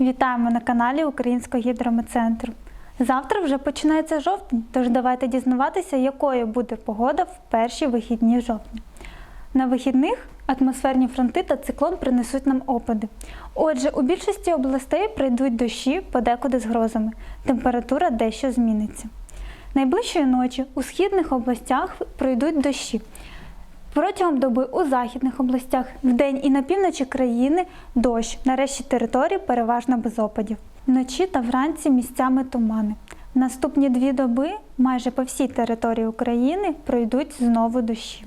Вітаємо на каналі Українського гідрометцентру. Завтра вже починається жовтень, тож давайте дізнаватися, якою буде погода в перші вихідні жовтня. На вихідних атмосферні фронти та циклон принесуть нам опади. Отже, у більшості областей прийдуть дощі, подекуди з грозами. Температура дещо зміниться. Найближчої ночі у східних областях пройдуть дощі. Протягом доби у західних областях вдень і на півночі країни дощ. Нарешті території переважно без опадів. Вночі та вранці місцями тумани. Наступні дві доби майже по всій території України пройдуть знову дощі.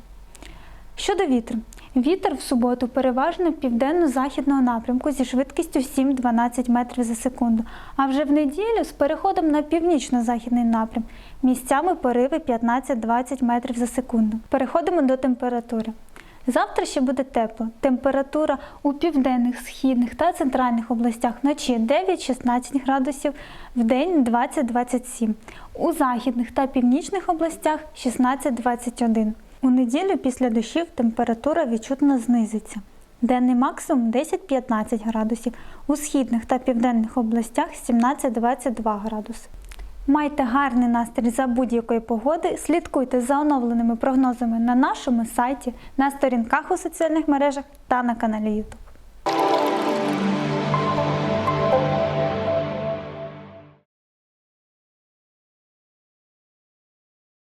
Щодо вітру. Вітер в суботу переважно південно-західного напрямку зі швидкістю 7-12 метрів за секунду, а вже в неділю з переходом на північно-західний напрям. Місцями пориви 15-20 метрів за секунду. Переходимо до температури. Завтра ще буде тепло. Температура у південних, східних та центральних областях вночі 9-16 градусів, в день 20-27. У західних та північних областях 16-21. У неділю після дощів температура відчутно знизиться. Денний максимум 10-15 градусів, у східних та південних областях 17-22 градуси. Майте гарний настрій за будь-якої погоди, слідкуйте за оновленими прогнозами на нашому сайті, на сторінках у соціальних мережах та на каналі YouTube.